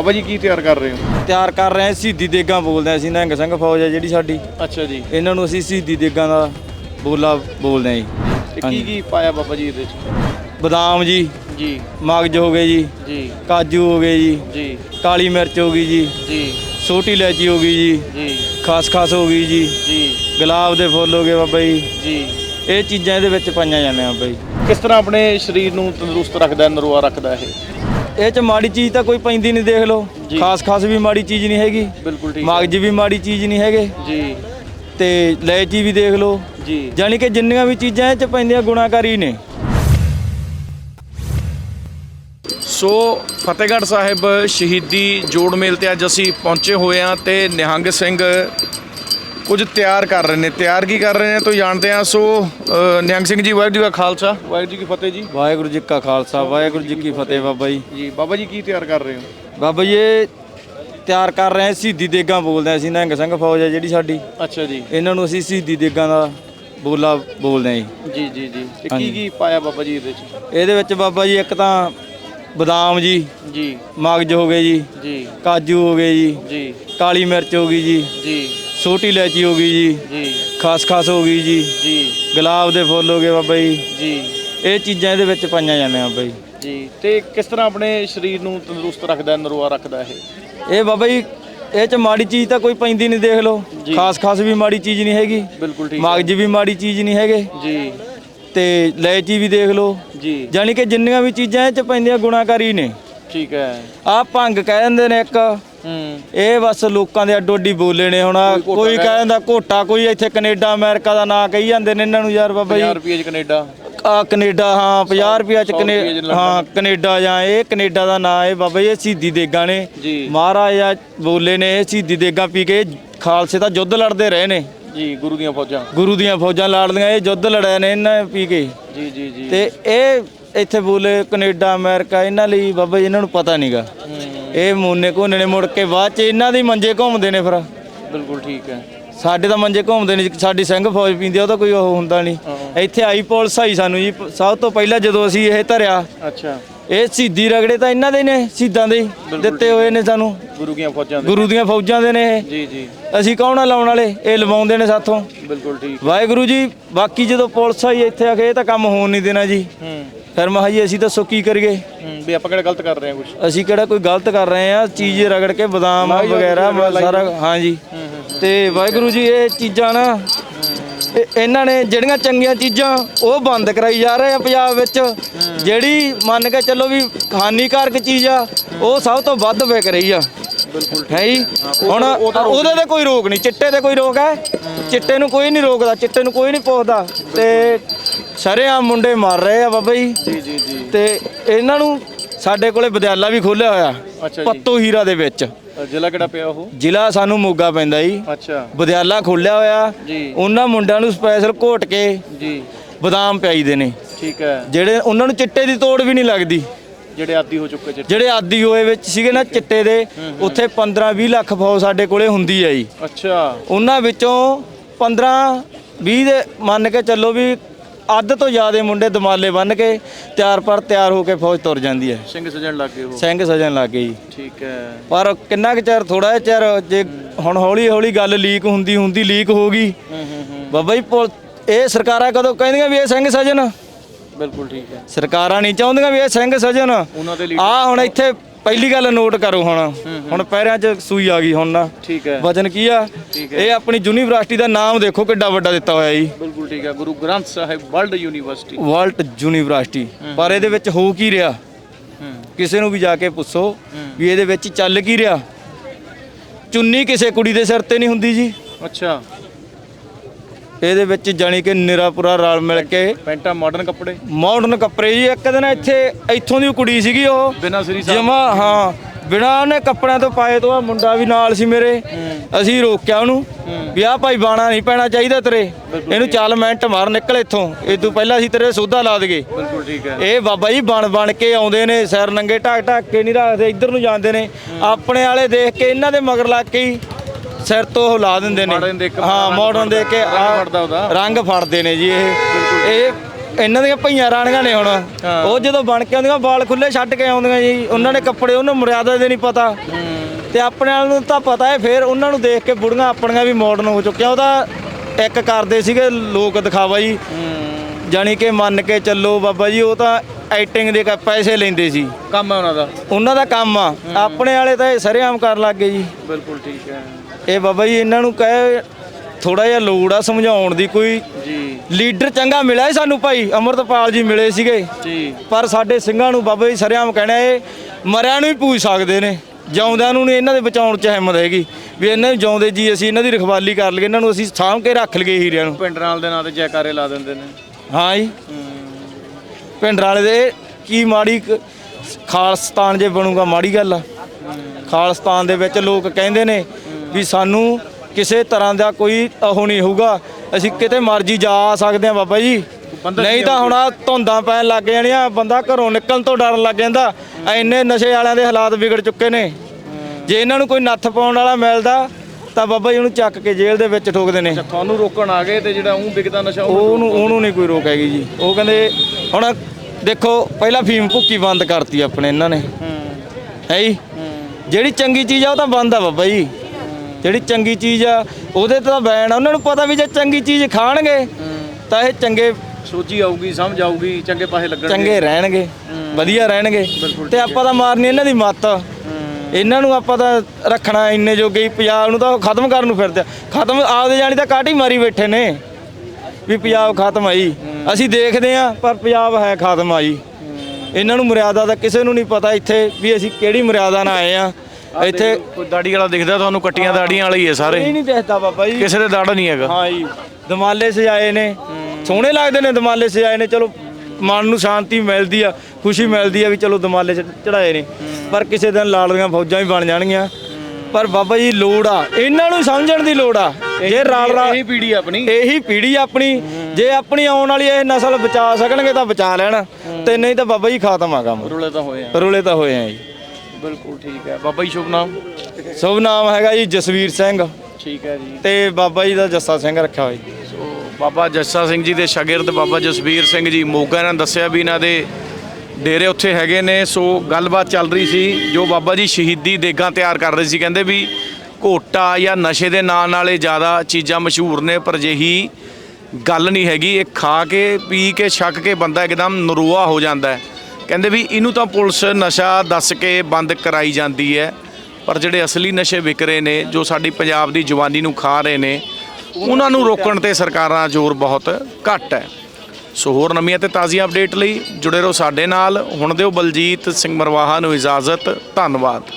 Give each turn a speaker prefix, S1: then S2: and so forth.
S1: ਬਾਬਾ ਜੀ ਕੀ ਤਿਆਰ ਕਰ ਰਹੇ ਹੋ?
S2: ਤਿਆਰ ਕਰ ਰਹੇ ਹਾਂ ਸ਼ਹੀਦੀ ਦੇਗਾਂ ਬੋਲਦੇ ਹਾਂ ਅਸੀਂ ਨਿਹੰਗ ਸਿੰਘ ਫੌਜ ਹੈ ਜਿਹੜੀ ਸਾਡੀ।
S1: ਅੱਛਾ ਜੀ।
S2: ਇਹਨਾਂ ਨੂੰ ਅਸੀਂ ਸ਼ਹੀਦੀ ਦੇਗਾਂ ਦਾ ਬੋਲਾ ਬੋਲਦੇ ਹਾਂ ਜੀ।
S1: ਤੇ ਕੀ ਕੀ ਪਾਇਆ ਬਾਬਾ ਜੀ ਇਹਦੇ ਚ?
S2: ਬਦਾਮ ਜੀ
S1: ਜੀ।
S2: ਮਗਜ ਹੋ ਗਏ ਜੀ
S1: ਜੀ।
S2: ਕਾਜੂ ਹੋ ਗਏ ਜੀ
S1: ਜੀ।
S2: ਕਾਲੀ ਮਿਰਚ ਹੋ ਗਈ ਜੀ
S1: ਜੀ।
S2: ਛੋਟੀ ਇਲਾਇਚੀ ਹੋ ਗਈ ਜੀ
S1: ਜੀ।
S2: ਖਸਖਸ ਹੋ ਗਈ ਜੀ।
S1: ਜੀ।
S2: ਗੁਲਾਬ ਦੇ ਫੁੱਲ ਹੋ ਗਏ ਬਾਬਾ ਜੀ।
S1: ਜੀ।
S2: ਇਹ ਚੀਜ਼ਾਂ ਇਹਦੇ ਵਿੱਚ ਪਾਈਆਂ ਜਾਂਦੀਆਂ ਬਾਬਾ ਜੀ।
S1: ਕਿਸ ਤਰ੍ਹਾਂ ਆਪਣੇ ਸਰੀਰ ਨੂੰ ਤੰਦਰੁਸਤ ਰੱਖਦਾ ਹੈ ਨਰੋਆ ਰੱਖਦਾ ਇਹ
S2: ਇਹ ਚ ਮਾੜੀ ਚੀਜ਼ ਤਾਂ ਕੋਈ ਪੈਂਦੀ ਨਹੀਂ ਦੇਖ ਲਓ। ਖਾਸ ਖਾਸ ਵੀ ਮਾੜੀ ਚੀਜ਼ ਨਹੀਂ ਹੈਗੀ।
S1: ਬਿਲਕੁਲ ਠੀਕ
S2: ਮਗਜ ਵੀ ਮਾੜੀ ਚੀਜ਼ ਨਹੀਂ ਹੈਗੇ।
S1: ਜੀ।
S2: ਤੇ ਇਲਾਇਚੀ ਵੀ ਦੇਖ ਲਓ।
S1: ਜੀ।
S2: ਜਾਣੀ ਕਿ ਜਿੰਨੀਆਂ ਵੀ ਚੀਜ਼ਾਂ ਇਹ ਚ ਪੈਂਦੀਆਂ ਗੁਣਾਕਾਰੀ ਨੇ।
S1: ਸੋ ਫਤਿਹਗੜ੍ਹ ਸਾਹਿਬ ਸ਼ਹੀਦੀ ਜੋੜ ਮੇਲ ਤੇ ਅੱਜ ਅਸੀਂ ਪਹੁੰਚੇ ਹੋਏ ਹਾਂ ਤੇ ਨਿਹੰਗ ਸਿੰਘ ਕੁਝ ਤਿਆਰ ਕਰ ਰਹੇ ਨੇ। ਤਿਆਰ ਕੀ ਕਰ ਰਹੇ ਨੇ ਤੋਂ ਜਾਣਦੇ ਹਾਂ ਸੋ ਅ, ਨਿਹੰਗ ਸਿੰਘ ਜੀ ਵਾਹਿਗੁਰੂ ਜੀ ਕਾ ਖਾਲਸਾ। ਵਾਹਿਗੁਰੂ ਜੀ ਕੀ ਫਤਿਹ ਜੀ।
S2: ਵਾਹਿਗੁਰੂ ਜੀ ਕਾ ਖਾਲਸਾ ਵਾਹਿਗੁਰੂ ਜੀ ਕੀ ਫਤਿਹ ਬਾਬਾ ਜੀ।
S1: ਜੀ ਬਾਬਾ ਜੀ ਕੀ ਤਿਆਰ ਕਰ ਰਹੇ ਹੋ?
S2: ਬਾਬਾ ਜੀ ਇਹ ਤਿਆਰ ਕਰ ਰਹੇ ਹਾਂ ਸ਼ਹੀਦੀ ਦੇਗਾਂ ਬੋਲਦੇ ਹਾਂ ਅਸੀਂ ਨਿਹੰਗ ਸਿੰਘ ਫੌਜ ਹੈ ਜਿਹੜੀ ਸਾਡੀ।
S1: ਅੱਛਾ ਜੀ।
S2: ਇਹਨਾਂ ਨੂੰ ਅਸੀਂ ਸ਼ਹੀਦੀ ਦੇਗਾਂ ਦਾ ਬੋਲਾ ਬੋਲਦੇ ਹਾਂ ਜੀ।
S1: ਜੀ ਜੀ ਜੀ। ਤੇ ਕੀ
S2: ਹਾਂਜੀ।
S1: ਕੀ ਪਾਇਆ ਬਾਬਾ ਜੀ ਇਹਦੇ ਚ
S2: ਇਹਦੇ ਵਿੱਚ ਬਾਬਾ ਜੀ ਇੱਕ ਤਾਂ ਬਦਾਮ ਜੀ
S1: ਜੀ।
S2: ਮਗਜ ਹੋ ਗਏ ਜੀ
S1: ਜੀ।
S2: ਕਾਜੂ ਹੋ ਗਏ ਜੀ
S1: ਜੀ।
S2: ਕਾਲੀ ਮਿਰਚ ਹੋ ਗਈ ਜੀ।
S1: ਜੀ।
S2: ਛੋਟੀ ਇਲਾਇਚੀ ਹੋ ਗਈ ਜੀ।
S1: ਜੀ।
S2: ਖਸਖਸ ਹੋ ਗਈ ਜੀ।
S1: ਜੀ।
S2: ਗੁਲਾਬ ਦੇ ਫੁੱਲ ਹੋ ਗਏ ਬਾਬਾ ਜੀ।
S1: ਜੀ।
S2: ਇਹ ਚੀਜ਼ਾਂ ਇਹਦੇ ਵਿੱਚ ਪਾਈਆਂ ਜਾਂਦੀਆਂ ਬਾਬਾ ਜੀ।
S1: ਜੀ। ਤੇ ਕਿਸ ਤਰ੍ਹਾਂ ਆਪਣੇ ਸਰੀਰ ਨੂੰ ਤੰਦਰੁਸਤ ਰੱਖਦਾ ਹੈ ਨਰੋਆ ਰੱਖਦਾ ਇਹ?
S2: ਇਹ ਬਾਬਾ ਜੀ ਇਹ ਚ ਮਾੜੀ ਚੀਜ਼ ਤਾਂ ਕੋਈ ਪੈਂਦੀ ਨਹੀਂ ਦੇਖ ਲਓ।
S1: ਜੀ।
S2: ਖਾਸ ਖਾਸ ਵੀ ਮਾੜੀ ਚੀਜ਼ ਨਹੀਂ ਹੈਗੀ।
S1: ਬਿਲਕੁਲ ਠੀਕ
S2: ਮਗਜ ਵੀ ਮਾੜੀ ਚੀਜ਼ ਨਹੀਂ ਹੈਗੇ।
S1: ਜੀ।
S2: ਤੇ ਇਲਾਇਚੀ ਵੀ ਦੇਖ ਲਓ।
S1: ਜੀ।
S2: ਜਾਣੀ ਕਿ ਜਿੰਨੀਆਂ ਵੀ ਚੀਜ਼ਾਂ ਇਹ ਚ ਪੈਂਦੀਆਂ ਗੁਣਾਕਾਰੀ ਨੇ।
S1: ਠੀਕ ਹੈ।
S2: ਆਹ ਭੰਗ ਕਹਿ ਦਿੰਦੇ ਨੇ ਇੱਕ।
S1: ਹੂੰ
S2: ਇਹ ਬਸ ਲੋਕਾਂ ਦੇ ਅੱਡੋ ਅੱਡੀ ਬੋਲੇ ਨੇ ਹੁਣ। ਆਹ
S1: ਕੋਈ ਕਹਿ-
S2: ਦਿੰਦਾ ਘੋਟਾ ਕੋਈ ਇੱਥੇ ਕੈਨੇਡਾ ਅਮਰੀਕਾ ਦਾ ਨਾਂ ਕਹੀ ਜਾਂਦੇ ਨੇ ਇਹਨਾਂ ਨੂੰ ਯਾਰ ਬਾਬਾ
S1: 50
S2: ਜੀ
S1: ਰੁਪਏ ਚ ਕੈਨੇਡਾ।
S2: ਆ ਕੈਨੇਡਾ ਹਾਂ 50 ਰੁਪਿਆ ਚ ਕਨੇ
S1: ਰੁਪਈਏ ਚ ਲੰਡਨ।
S2: ਹਾਂ ਕੈਨੇਡਾ ਜਾਂ ਇਹ ਕੈਨੇਡਾ ਦਾ ਨਾਂ ਇਹ ਬਾਬਾ ਜੀ ਇਹ ਸ਼ਹੀਦੀ ਦੇਗਾਂ ਨੇ।
S1: ਜੀ।
S2: ਮਹਾਰਾਜਾ ਬੋਲੇ ਨੇ ਇਹ ਸ਼ਹੀਦੀ ਦੇਗਾਂ ਪੀ ਕੇ ਖਾਲਸੇ ਦਾ ਯੁੱਧ ਲੜਦੇ ਰਹੇ ਨੇ।
S1: ਜੀ ਗੁਰੂ ਦੀਆਂ ਫੌਜਾਂ।
S2: ਗੁਰੂ ਦੀਆਂ ਫੌਜਾਂ ਲੜਦੀਆਂ ਇਹ ਯੁੱਧ ਲੜਿਆ ਨੇ ਇਹਨਾਂ ਪੀ ਕੇ।
S1: ਜੀ ਜੀ ਜੀ।
S2: ਤੇ ਇਹ ਇੱਥੇ ਬੋਲੇ ਕੈਨੇਡਾ ਅਮਰੀਕਾ ਇਹਨਾਂ ਲਈ ਬਾਬਾ ਜੀ ਇਹਨਾਂ ਨੂੰ ਪਤਾ ਨਹੀਂਗਾ
S1: ਹੂੰ,
S2: ਇਹ ਮੂਨੇ ਘੋਨੇ ਨੇ ਮੁੜ ਕੇ ਬਾਅਦ ਚ ਇਹਨਾਂ ਦੇ ਮੰਜੇ ਘੁੰਮਦੇ ਨੇ ਫਿਰ।
S1: ਬਿਲਕੁਲ ਠੀਕ ਹੈ।
S2: ਸਾਡੇ ਤਾਂ ਮੰਜੇ ਘੁੰਮਦੇ ਨੇ ਸਾਡੀ ਸਿੰਘ ਫੌਜ ਪੀਂਦੀ ਆ ਉਹ ਤਾਂ ਕੋਈ ਉਹ ਹੁੰਦਾ ਨਹੀਂ। ਇੱਥੇ ਆਈ ਪੁਲਿਸ ਆਈ ਸਾਨੂੰ ਜੀ ਸਭ ਤੋਂ ਪਹਿਲਾਂ ਜਦੋਂ ਅਸੀਂ ਇਹ ਧਰਿਆ
S1: ਅੱਛਾ।
S2: ਇਹ ਸ਼ਹੀਦੀ ਰਗੜੇ ਤਾਂ ਇਹਨਾਂ ਦੇ ਨੇ ਸ਼ਹੀਦਾਂ ਦੇ ਦਿੱਤੇ ਹੋਏ ਨੇ ਸਾਨੂੰ।
S1: ਗੁਰੂ ਦੀਆਂ ਫੌਜਾਂ ਦੇ।
S2: ਗੁਰੂ ਦੀਆਂ ਫੌਜਾਂ ਦੇ ਨੇ ਇਹ।
S1: ਜੀ ਜੀ।
S2: ਅਸੀਂ ਕੌਣ ਆ ਲਾਉਣ ਵਾਲੇ? ਇਹ ਲਵਾਉਂਦੇ ਨੇ ਸਾਥੋਂ।
S1: ਬਿਲਕੁਲ ਠੀਕ।
S2: ਵਾਹਿਗੁਰੂ ਜੀ ਬਾਕੀ ਜਦੋਂ ਪੁਲਿਸ ਆਈ ਇੱਥੇ ਆ ਕੇ ਇਹ ਤਾਂ ਕੰਮ ਹੋਣ ਨਹੀਂ ਦੇਣਾ ਜੀ।
S1: ਹੂੰ।
S2: ਫਿਰ ਮਹਾ ਜੀ ਅਸੀਂ ਦੱਸੋ ਕੀ ਕਰੀਏ?
S1: ਹੂੰ ਵੀ ਆਪਾਂ ਕਿਹੜਾ ਗਲਤ ਕਰ ਰਹੇ ਹਾਂ ਕੁਝ
S2: ਅਸੀਂ ਕਿਹੜਾ ਕੋਈ ਗਲਤ ਕਰ ਰਹੇ ਆ ਚੀਜ਼ ਰਗੜ ਕੇ ਬਦਾਮ ਵਗੈਰਾ ਸਾਰਾ ਹਾਂਜੀ। ਤੇ ਵਾਹਿਗੁਰੂ ਜੀ ਇਹ ਚੀਜ਼ਾਂ ਨਾ ਇਹ- ਇਹਨਾਂ ਨੇ ਜਿਹੜੀਆਂ ਚੰਗੀਆਂ ਚੀਜ਼ਾਂ ਉਹ ਬੰਦ ਕਰਾਈ ਜਾ ਰਹੇ ਆ ਪੰਜਾਬ ਵਿੱਚ। ਜਿਹੜੀ ਮੰਨ ਕੇ ਚੱਲੋ ਵੀ ਹਾਨੀਕਾਰਕ ਚੀਜ਼ ਆ ਉਹ ਸਭ ਤੋਂ ਵੱਧ ਵਿਕ ਰਹੀ ਆ।
S1: ਬਿਲਕੁਲ
S2: ਹੈ ਜੀ? ਹੁਣ ਉਹਦੇ ਤੇ ਕੋਈ ਰੋਕ ਨਹੀਂ ਚਿੱਟੇ ਤੇ ਕੋਈ ਰੋਕ ਹੈ। ਚਿੱਟੇ ਨੂੰ ਕੋਈ ਨਹੀਂ ਰੋਕਦਾ ਚਿੱਟੇ ਨੂੰ ਕੋਈ ਨਹੀਂ ਪੁੱਛਦਾ ਤੇ ਸ਼ਰੇਆਮ ਮੁੰਡੇ ਮਰ ਰਹੇ ਆ ਬਾਬਾ ਜੀ।
S1: ਜੀ ਜੀ ਜੀ।
S2: ਤੇ ਇਹਨਾਂ ਨੂੰ ਸਾਡੇ ਕੋਲੇ ਵਿਦਿਆਲਾ ਵੀ ਖੋਲਿਆ ਹੋਇਆ ਪੱਤੋ ਹੀਰਾ ਦੇ ਵਿੱਚ।
S1: ਜ਼ਿਲ੍ਹਾ ਕਿਹੜਾ ਪਿਆ ਉਹ?
S2: ਜ਼ਿਲ੍ਹਾ ਸਾਨੂੰ ਮੋਗਾ ਪੈਂਦਾ ਜੀ।
S1: ਅੱਛਾ।
S2: ਵਿਦਿਆਲਾ ਖੋਲਿਆ ਹੋਇਆ
S1: ਜੀ।
S2: ਉਹਨਾਂ ਮੁੰਡਿਆਂ ਨੂੰ ਸਪੈਸ਼ਲ ਘੋਟ ਕੇ
S1: ਜੀ।
S2: ਬਦਾਮ ਪਿਆਈਦੇ ਨੇ।
S1: ਠੀਕ ਹੈ।
S2: ਜਿਹੜੇ ਉਹਨਾਂ ਨੂੰ ਚਿੱਟੇ ਦੀ ਤੋੜ ਵੀ ਨਹੀਂ ਲੱਗਦੀ।
S1: ਜਿਹੜੇ ਆਦੀ ਹੋ ਚੁੱਕੇ ਚ
S2: ਜਿਹੜੇ ਆਦੀ ਹੋਏ ਵਿੱਚ ਸੀਗੇ ਨਾ ਚਿੱਟੇ ਦੇ ਉੱਥੇ 15 20 ਲੱਖ ਫੌਜ ਸਾਡੇ ਕੋਲੇ ਹੁੰਦੀ ਹੈ ਜੀ।
S1: ਅੱਛਾ।
S2: ਉਹਨਾਂ ਵਿੱਚੋਂ 15 20 ਦੇ ਮੰਨ ਕੇ ਚੱਲੋ ਵੀ ਅੱਧ ਤੋਂ ਜ਼ਿਆਦਾ ਮੁੰਡੇ ਦਮਾਲੇ ਬੰਨ ਕੇ ਤਿਆਰ ਪਰ ਤਿਆਰ ਹੋ ਕੇ ਫੌਜ ਤੁਰ ਜਾਂਦੀ ਹੈ।
S1: ਸਿੰਘ ਸਜਣ ਲੱਗ ਗਏ ਉਹ?
S2: ਸਿੰਘ ਸਜਣ ਲੱਗ ਗਏ ਜੀ।
S1: ਠੀਕ ਹੈ।
S2: ਪਰ ਕਿੰਨਾ ਕੁ ਚਿਰ ਥੋੜਾ ਜਿਹਾ ਚਿਰ ਜੇ ਹੁਣ ਹੌਲੀ ਹੌਲੀ ਗੱਲ ਲੀਕ ਹੁੰਦੀ ਹੁੰਦੀ ਲੀਕ ਹੋ ਗਈ।
S1: ਹੂੰ ਹੂੰ ਹੂੰ।
S2: ਬਾਬਾ ਜੀ ਪੁਲ- ਇਹ ਸਰਕਾਰਾਂ ਕਦੋਂ ਕਹਿੰਦੀਆਂ ਵੀ ਇਹ ਸਿੰਘ ਸਜਣ?
S1: ਬਿਲਕੁਲ ਠੀਕ ਹੈ।
S2: ਸਰਕਾਰਾਂ ਨਹੀਂ ਚਾਹੁੰਦੀਆਂ ਵੀ ਇਹ ਸਿੰਘ ਸਜਣ।
S1: ਉਹਨਾਂ ਦੇ ਲਈ
S2: ਆ ਹੁਣ ਇੱਥੇ ਪਹਿਲੀ ਗੱਲ ਨੋਟ ਕਰੋ ਹੁਣ। ਹੁਣ ਪੈਰਿਆਂ 'ਚ ਸੂਈ ਆ ਗਈ ਹੁਣ ਨਾ।
S1: ਠੀਕ ਹੈ।
S2: ਵਚਨ ਕੀ ਆ? ਇਹ ਆਪਣੀ ਯੂਨੀਵਰਸਿਟੀ ਦਾ ਨਾਮ ਦੇਖੋ ਕਿੱਡਾ ਵੱਡਾ ਦਿੱਤਾ ਹੋਇਆ ਜੀ।
S1: ਬਿਲਕੁਲ ਠੀਕ ਹੈ। Guru Granth Sahib World University.
S2: World University. ਪਰ ਇਹਦੇ ਵਿੱਚ ਹੋ ਕੀ ਰਿਹਾ? ਕਿਸੇ ਨੂੰ ਵੀ ਜਾ ਕੇ ਪੁੱਛੋ ਵੀ ਇਹਦੇ ਵਿੱਚ ਚੱਲ ਕੀ ਰਿਹਾ? ਚੁੰਨੀ ਕਿਸੇ ਕੁੜੀ ਦੇ ਸਿਰ ਤੇ ਨਹੀਂ ਹੁੰਦੀ ਜੀ।
S1: ਅੱਛਾ।
S2: ਇਹਦੇ ਵਿੱਚ ਜਾਣੀ ਕਿ ਨਿਰਾਪੁਰਾ ਰਲ ਮਿਲ ਕੇ
S1: ਪੈਂਟਾ ਮਾਡਰਨ ਕੱਪੜੇ?
S2: ਮਾਡਰਨ ਕੱਪੜੇ ਜੀ। ਇੱਕ ਦਿਨ ਇੱਥੇ ਇੱਥੋਂ ਦੀ ਕੁੜੀ ਸੀਗੀ ਉਹ।
S1: ਬਿਨਾਂ ਸ੍ਰੀ ਸਾਹਿਬ?
S2: ਜਮਾ ਹਾਂ। ਬਿਨਾ ਉਹਨੇ ਕੱਪੜਿਆਂ ਤੋਂ ਪਾਏ ਤੋਂ ਆ ਮੁੰਡਾ ਵੀ ਨਾਲ ਸੀ ਮੇਰੇ। ਅਸੀਂ ਰੋਕਿਆ ਉਹਨੂੰ। ਵੀ ਆ ਭਾਈ ਬਾਣਾ ਨਹੀਂ ਪੈਣਾ ਚਾਹੀਦਾ ਤੇਰੇ। ਇਹਨੂੰ ਚੱਲ ਮਿੰਟ ਮਾਰ ਨਿਕਲ ਇੱਥੋਂ। ਇਹ ਤੋਂ ਪਹਿਲਾਂ ਅਸੀਂ ਤੇਰੇ ਸੋਧਾ ਲਾ ਦਗੇ।
S1: ਬਿਲਕੁਲ ਠੀਕ ਹੈ।
S2: ਇਹ ਬਾਬਾ ਜੀ ਬਣ ਬਣ ਕੇ ਆਉਂਦੇ ਨੇ ਸਿਰ ਨੰਗੇ ਢੱਕ ਢੱਕ ਕੇ ਨਹੀਂ ਰੱਖਦੇ ਇੱਧਰ ਨੂੰ ਜਾਂਦੇ ਨੇ। ਆਪਣੇ ਵਾਲੇ ਦੇਖ ਕੇ ਇਹਨਾਂ ਦੇ ਮਗਰ ਲੱਗ ਕੇ ਸਿਰ ਤੋਂ ਉਹ ਲਾ ਦਿੰਦੇ ਨੇ। ਹਾਂ ਮਾਡਰਨ ਦੇਖ ਕੇ
S1: ਰੰਗ ਫੜਦਾ ਉਹਦਾ।
S2: ਰੰਗ ਫੜਦੇ ਨੇ ਜੀ ਇਹ। ਇਹ ਇਹਨਾਂ ਦੀਆਂ ਭਈਆਂ ਰਾਣੀਆਂ ਨੇ ਹੁਣ। ਉਹ ਜਦੋਂ ਬਣ ਕੇ ਆਉਂਦੀਆਂ ਵਾਲ ਖੁੱਲੇ ਛੱਡ ਕੇ ਆਉਂਦੀਆਂ ਜੀ। ਉਹਨਾਂ ਨੇ ਕੱਪੜੇ ਉਹਨੂੰ ਮਰਿਆਦਾ ਦੇ ਨਹੀਂ ਪਤਾ। ਤੇ ਆਪਣੇ ਵਾਲ ਨੂੰ ਤਾਂ ਪਤਾ ਹੈ ਫਿਰ ਉਹਨਾਂ ਨੂੰ ਦੇਖ ਕੇ ਬੁੜੀਆਂ ਆਪਣੀਆਂ ਵੀ ਮਾਡਰਨ ਹੋ ਚੁੱਕੀਆਂ। ਉਹਦਾ ਇੱਕ ਕਰਦੇ ਸੀਗੇ ਲੋਕ ਦਿਖਾਵਾ ਜੀ। ਜਾਣੀ ਕਿ ਮੰਨ ਕੇ ਚੱਲੋ ਬਾਬਾ ਜੀ ਉਹ ਤਾਂ ਐਕਟਿੰਗ ਦੇ ਪੈਸੇ ਲੈਂਦੇ ਸੀ।
S1: ਕੰਮ ਹੈ ਉਹਨਾਂ ਦਾ।
S2: ਉਹਨਾਂ ਦਾ ਕੰਮ ਆ। ਆਪਣੇ ਵਾਲੇ ਤਾਂ ਇਹ ਸਰੇਆਮ ਕਰਨ ਲੱਗ ਗਏ ਜੀ।
S1: ਬਿਲਕੁਲ ਠੀਕ ਹੈ।
S2: ਇਹ ਬਾਬਾ ਜੀ ਇਹਨਾਂ ਨੂੰ ਕਹੇ ਥੋੜਾ ਜਿਹਾ ਲੋੜ ਆ ਸਮਝਾਉਣ ਦੀ ਕੋਈ।
S1: ਜੀ।
S2: ਲੀਡਰ ਚੰਗਾ ਮਿਲਿਆ ਸੀ ਸਾਨੂੰ ਭਾਈ ਅਮਰਤਪਾਲ ਜੀ ਮਿਲੇ ਸੀਗੇ।
S1: ਜੀ।
S2: ਪਰ ਸਾਡੇ ਸਿੰਘਾਂ ਨੂੰ ਬਾਬਾ ਜੀ ਸਰਿਆਮ ਕਹਿਣਾ ਇਹ ਮਰਿਆਂ ਨੂੰ ਵੀ ਪੂਜ ਸਕਦੇ ਨੇ ਜਿਉਂਦਿਆਂ ਨੂੰ ਨਹੀਂ ਇਹਨਾਂ ਦੇ ਬਚਾਉਣ ਚ ਹਿੰਮਤ ਹੈਗੀ। ਵੀ ਇਹਨਾਂ ਨੂੰ ਜਿਉਂਦੇ ਜੀ ਅਸੀਂ ਇਹਨਾਂ ਦੀ ਰਖਵਾਲੀ ਕਰ ਲਈਏ ਇਹਨਾਂ ਨੂੰ ਅਸੀਂ ਸਾਂਭ ਕੇ ਰੱਖ ਲਈਏ ਹੀਰਿਆਂ ਨੂੰ।
S1: ਪਿੰਡ ਨਾਲ ਦੇ ਨਾਂ ਤੇ ਜੈਕਾਰੇ ਲਾ ਦਿੰਦੇ ਨੇ।
S2: ਹਾਂ ਜੀ। ਪਿੰਡ ਵਾਲੇ ਦੇ ਕੀ ਮਾੜੀ ਖਾਲਸਤਾਨ ਜੇ ਬਣੂਗਾ ਮਾੜੀ ਗੱਲ ਆ। ਖਾਲਸਤਾਨ ਦੇ ਵਿੱਚ ਲੋਕ ਕਹਿੰਦੇ ਨੇ ਵੀ ਸਾਨੂੰ ਕਿਸੇ ਤਰ੍ਹਾਂ ਦਾ ਕੋਈ ਉਹ ਨਹੀਂ ਹੋਊਗਾ। ਅਸੀਂ ਕਿਤੇ ਮਰਜ਼ੀ ਜਾ ਸਕਦੇ ਆ ਬਾਬਾ ਜੀ। ਨਹੀਂ ਤਾਂ ਹੁਣ ਆ ਧੁੰਦਾਂ ਪੈਣ ਲੱਗ ਜਾਣੀਆਂ ਬੰਦਾ ਘਰੋਂ ਨਿਕਲਣ ਤੋਂ ਡਰਨ ਲੱਗ ਜਾਂਦਾ। ਇੰਨੇ ਨਸ਼ੇ ਵਾਲਿਆਂ ਦੇ ਹਾਲਾਤ ਵਿਗੜ ਚੁੱਕੇ ਨੇ। ਜੇ ਇਹਨਾਂ ਨੂੰ ਕੋਈ ਨੱਥ ਪਾਉਣ ਵਾਲਾ ਮਿਲਦਾ ਤਾਂ ਬਾਬਾ ਜੀ ਉਹਨੂੰ ਚੱਕ ਕੇ ਜੇਲ੍ਹ ਦੇ ਵਿੱਚ ਠੋਕਦੇ ਨੇ।
S1: ਤੁਹਾਨੂੰ ਰੋਕਣ ਆ ਗਏ ਤੇ ਜਿਹੜਾ ਉਹ ਵਿਕਦਾ ਨਸ਼ਾ ਉਹ
S2: ਉਹਨੂੰ ਉਹਨੂੰ ਨਹੀਂ ਕੋਈ ਰੋਕ ਹੈਗੀ ਜੀ। ਉਹ ਕਹਿੰਦੇ ਹੁਣ ਦੇਖੋ ਪਹਿਲਾਂ ਫੀਮ ਭੁੱਕੀ ਬੰਦ ਕਰਤੀ ਆਪਣੇ ਇਹਨਾਂ ਨੇ। ਹੈ। ਜੀ? ਜਿਹੜੀ ਚੰਗੀ ਚੀਜ਼ ਆ ਉਹ ਤਾਂ ਬੰਦ ਆ ਬਾਬਾ ਜੀ। ਜਿਹੜੀ ਚੰਗੀ ਚੀਜ਼ ਆ ਉਹਦੇ ਤੇ ਬੈਨ ਆ ਉਹਨਾਂ ਨੂੰ ਪਤਾ ਵੀ ਜੇ ਚੰਗੀ ਚੀਜ਼ ਖਾਣਗੇ ਤਾਂ ਇਹ ਚੰਗੇ
S1: ਸੋਚੀ ਆਊਗੀ ਸਮਝ ਆਊਗੀ ਚੰਗੇ ਪਾਸੇ ਲੱਗਣਗੇ।
S2: ਚੰਗੇ ਰਹਿਣਗੇ ਵਧੀਆ ਰਹਿਣਗੇ। ਤੇ ਆਪਾਂ ਤਾਂ ਮਾਰਨੀ ਇਹਨਾਂ ਦੀ ਮੱਤ। ਇਹਨਾਂ ਨੂੰ ਆਪਾਂ ਤਾਂ ਰੱਖਣਾ ਇੰਨੇ ਜੋਗੇ ਹੀ ਪੰਜਾਬ ਨੂੰ ਤਾਂ ਖਤਮ ਕਰਨ ਨੂੰ ਫਿਰਦੇ। ਖਤਮ ਆਪਦੇ ਜਾਣੀ ਤਾਂ ਕਾਟੀ ਮਾਰੀ ਬੈਠੇ ਨੇ ਵੀ ਪੰਜਾਬ ਖਤਮ ਆਈ। ਅਸੀਂ ਦੇਖਦੇ ਆ ਪਰ ਪੰਜਾਬ ਹੈ ਖਤਮ ਆਈ। ਇਹਨਾਂ ਨੂੰ ਮਰਿਆਦਾ ਦਾ ਕਿਸੇ ਨੂੰ ਨਹੀਂ ਪਤਾ ਇੱਥੇ ਵੀ ਅਸੀਂ ਕਿਹੜੀ ਮਰਿਆਦਾ ਨਾਲ ਆਏ ਆ ਇੱਥੇ
S1: ਕੋਈ ਦਾੜੀ ਵਾਲਾ ਦਿਖਦਾ ਤੁਹਾਨੂੰ ਕੱਟੀਆਂ ਦਾੜੀਆਂ ਵਾਲੇ ਹੀ ਹੈ ਸਾਰੇ।
S2: ਕੋਈ ਨਹੀਂ ਦੇਖਦਾ ਬਾਬਾ ਜੀ।
S1: ਕਿਸੇ ਦੇ ਦਾੜਾ ਨਹੀਂ ਹੈਗਾ।
S2: ਹਾਂ ਜੀ। ਦਮਾਲੇ ਸਜਾਏ ਨੇ। ਸੋਹਣੇ ਲੱਗਦੇ ਨੇ ਦਮਾਲੇ ਸਜਾਏ ਨੇ। ਚਲੋ ਮਨ ਨੂੰ ਸ਼ਾਂਤੀ ਮਿਲਦੀ ਆ ਖੁਸ਼ੀ ਮਿਲਦੀ ਆ ਵੀ ਚਲੋ ਦਮਾਲੇ ਚੜਾਏ ਨੇ। ਪਰ ਕਿਸੇ ਦਿਨ ਲਾਲ ਦੀਆਂ ਫੌਜਾਂ ਵੀ ਬਣ ਜਾਣਗੀਆਂ। ਪਰ ਬਾਬਾ ਜੀ ਲੋੜ ਆ। ਇਹਨਾਂ ਨੂੰ ਸਮਝਣ ਦੀ ਲੋੜ ਆ। ਜੇ ਰਲ ਰਲ
S1: ਇਹੀ ਪੀੜੀ ਆਪਣੀ।
S2: ਇਹੀ ਪੀੜ੍ਹੀ ਆਪਣੀ। ਜੇ ਆਪਣੀ ਆਉਣ ਵਾਲੀ ਇਹ ਨਸਲ ਬਚਾ ਸਕਣਗੇ ਤਾਂ ਬਚਾ ਲੈਣ। ਤੇ ਨਹੀਂ ਤਾਂ ਬਾਬਾ ਜੀ ਖਾਤਮ ਆ ਕੰਮ।
S1: ਰੁਲੇ ਤਾਂ ਹੋਏ ਆ।
S2: ਰੁਲੇ ਤਾਂ ਹੋਏ ਆ ਜੀ।
S1: ਬਿਲਕੁਲ ਠੀਕ ਹੈ। ਬਾਬਾ ਜੀ ਸ਼ੁਭ ਨਾਮ?
S2: ਸ਼ੁਭ ਨਾਮ ਹੈਗਾ ਜੀ ਜਸਵੀਰ ਸਿੰਘ।
S1: ਠੀਕ ਹੈ ਜੀ।
S2: ਤੇ ਬਾਬਾ ਜੀ ਦਾ ਜੱਸਾ ਸਿੰਘ ਰੱਖਿਆ ਹੋਇਆ ਜੀ।
S1: ਸੋ ਬਾਬਾ ਜੱਸਾ ਸਿੰਘ ਜੀ ਦੇ ਸ਼ਾਗਿਰਦ ਬਾਬਾ ਜਸਵੀਰ ਸਿੰਘ ਜੀ ਮੋਗਾ ਨੇ ਦੱਸਿਆ ਵੀ ਇਹਨਾਂ ਦੇ ਡੇਰੇ ਉੱਥੇ ਹੈਗੇ ਨੇ। ਸੋ ਗੱਲਬਾਤ ਚੱਲ ਰਹੀ ਸੀ ਜੋ ਬਾਬਾ ਜੀ ਸ਼ਹੀਦੀ ਦੇਗਾਂ ਤਿਆਰ ਕਰ ਰਹੇ ਸੀ ਕਹਿੰਦੇ ਵੀ ਘੋਟਾ ਜਾਂ ਨਸ਼ੇ ਦੇ ਨਾਂ ਨਾਲੇ ਜ਼ਿਆਦਾ ਚੀਜ਼ਾਂ ਮਸ਼ਹੂਰ ਨੇ ਪਰ ਜਿਹੀ ਗੱਲ ਨਹੀਂ ਹੈਗੀ। ਇਹ ਖਾ ਕੇ ਪੀ ਕੇ ਛੱਕ ਕੇ ਬੰਦਾ ਇੱਕਦਮ ਨਰੋਆ ਹੋ ਜਾਂਦਾ ਹੈ। ਕਹਿੰਦੇ ਵੀ ਇਹਨੂੰ ਤਾਂ ਪੁਲਿਸ ਨਸ਼ਾ ਦੱਸ ਕੇ ਬੰਦ ਕਰਾਈ ਜਾਂਦੀ ਹੈ, ਪਰ ਜਿਹੜੇ ਅਸਲੀ ਨਸ਼ੇ ਵਿਕ ਰਹੇ ਨੇ, ਜੋ ਸਾਡੀ ਪੰਜਾਬ ਦੀ ਜਵਾਨੀ ਨੂੰ ਖਾ ਰਹੇ ਨੇ, ਉਹਨਾਂ ਨੂੰ ਰੋਕਣ ਤੇ ਸਰਕਾਰਾਂ ਜ਼ੋਰ ਬਹੁਤ ਘੱਟ ਹੈ। ਸੋ ਹੋਰ ਨਵੀਆਂ ਤੇ ਤਾਜ਼ੀਆਂ ਅਪਡੇਟ ਲਈ ਜੁੜੇ ਰਹੋ ਸਾਡੇ ਨਾਲ। ਹੁਣ ਦਿਓ ਬਲਜੀਤ ਸਿੰਘ ਮਰਵਾਹਾ ਨੂੰ ਇਜਾਜ਼ਤ, ਧੰਨਵਾਦ।